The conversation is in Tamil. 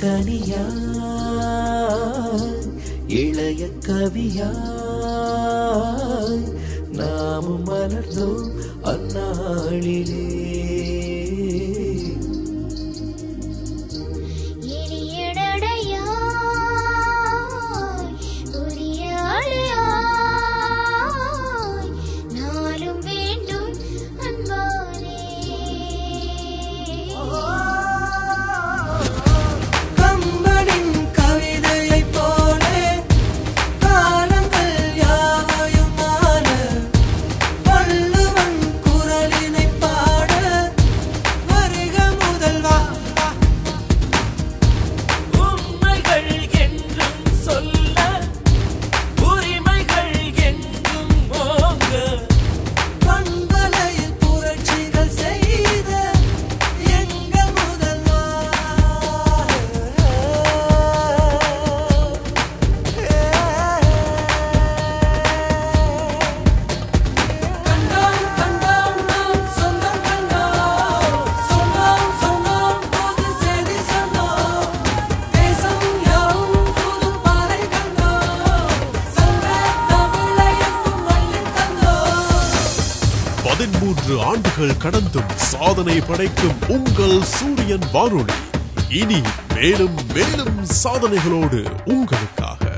தனியா இளைய கவியா? நாமும் மலர்ந்தோம் அந்நாளிலே. பதிமூன்று ஆண்டுகள் கடந்தும் சாதனை படைக்கும் உங்கள் சூரியன் வானொலி. இனி மேலும் மேலும் சாதனைகளோடு உங்களுக்காக.